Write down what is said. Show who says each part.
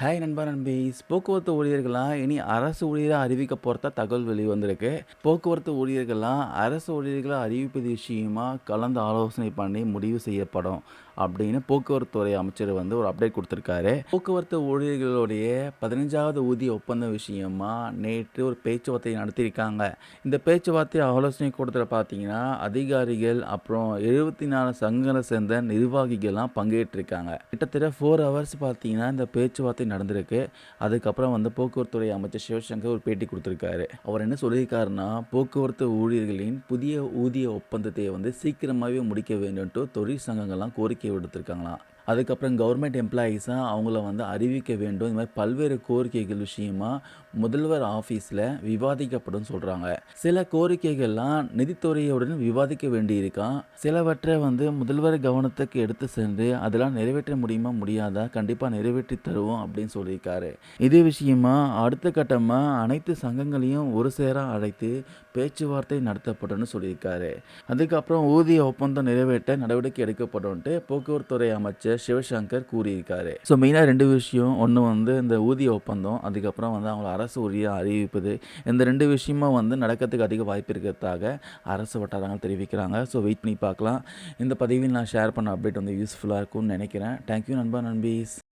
Speaker 1: Hi நண்பா நண்பீஸ் போக்குவரத்து ஊழியர்களாக இனி அரசு ஊழியராக அறிவிக்க போகிறதா தகவல் வெளி வந்திருக்கு. போக்குவரத்து ஊழியர்கள்லாம் அரசு ஊழியர்களாக அறிவிப்பது விஷயமா கலந்து ஆலோசனை பண்ணி முடிவு செய்யப்படும் அப்படின்னு போக்குவரத்து துறை அமைச்சர் வந்து ஒரு அப்டேட் கொடுத்துருக்காரு. போக்குவரத்து ஊழியர்களுடைய பதினஞ்சாவது ஊதிய ஒப்பந்த விஷயமா நேற்று ஒரு பேச்சுவார்த்தை நடத்தியிருக்காங்க. இந்த பேச்சுவார்த்தை ஆலோசனை கூட்டத்தில் பார்த்தீங்கன்னா அதிகாரிகள் அப்புறம் எழுபத்தி நாலு சங்கங்களை சேர்ந்த நிர்வாகிகள்லாம் பங்கேற்றிருக்காங்க. கிட்டத்தட்ட ஃபோர் ஹவர்ஸ் பார்த்தீங்கன்னா இந்த பேச்சுவார்த்தை நடந்திருக்கு. அதுக்கப்புறம் வந்து போக்குவரத்துறை அமைச்சர் சிவசங்கர் ஒரு பேட்டி கொடுத்துருக்காரு. அவர் என்ன சொல்லியிருக்காருன்னா போக்குவரத்து ஊழியர்களின் புதிய ஊதிய ஒப்பந்தத்தை வந்து சீக்கிரமாகவே முடிக்க வேண்டும்ட்டு தொழிற்சங்கங்கள்லாம் கோரிக்கை விடுத்திருக்காங்களாம். அதுக்கப்புறம் கவர்மெண்ட் எம்ப்ளாயீஸாக அவங்கள வந்து அறிவிக்க வேண்டும். இந்த மாதிரி பல்வேறு கோரிக்கைகள் விஷயமா முதல்வர் ஆஃபீஸில் விவாதிக்கப்படும் சொல்கிறாங்க சில கோரிக்கைகள்லாம் நிதித்துறையுடன் விவாதிக்க வேண்டியிருக்கான். சிலவற்றை வந்து முதல்வர் கவனத்துக்கு எடுத்து சென்று அதெல்லாம் நிறைவேற்ற முடியுமா முடியாதா? கண்டிப்பாக நிறைவேற்றி தருவோம் அப்படின்னு சொல்லியிருக்காரு. இதே விஷயமா அடுத்த கட்டமாக அனைத்து சங்கங்களையும் ஒரு சேர அழைத்து பேச்சுவார்த்தை நடத்தப்படும் சொல்லியிருக்காரு. அதுக்கப்புறம் ஊதிய ஒப்பந்தம் நிறைவேற்ற நடவடிக்கை எடுக்கப்படும்ட்டு போக்குவரத்துறை அமைச்சர் சிவசங்கர் கூறியிருக்காரு. ஸோ மெயினாக ரெண்டு விஷயம். ஒன்று வந்து இந்த ஊதிய ஒப்பந்தம் அதுக்கப்புறம் வந்து அவங்கள அரசு உரிய அறிவிப்பது. இந்த ரெண்டு விஷயமும் வந்து நடக்கிறதுக்கு அதிக வாய்ப்பு இருக்கிறதாக அரசு வட்டாரங்கள் தெரிவிக்கிறாங்க. ஸோ வெயிட் பண்ணி பார்க்கலாம். இந்த பதிவில் நான் ஷேர் பண்ண அப்டேட் வந்து யூஸ்ஃபுல்லாக இருக்கும்னு நினைக்கிறேன். தேங்க்யூ நண்பா நண்பீஸ்.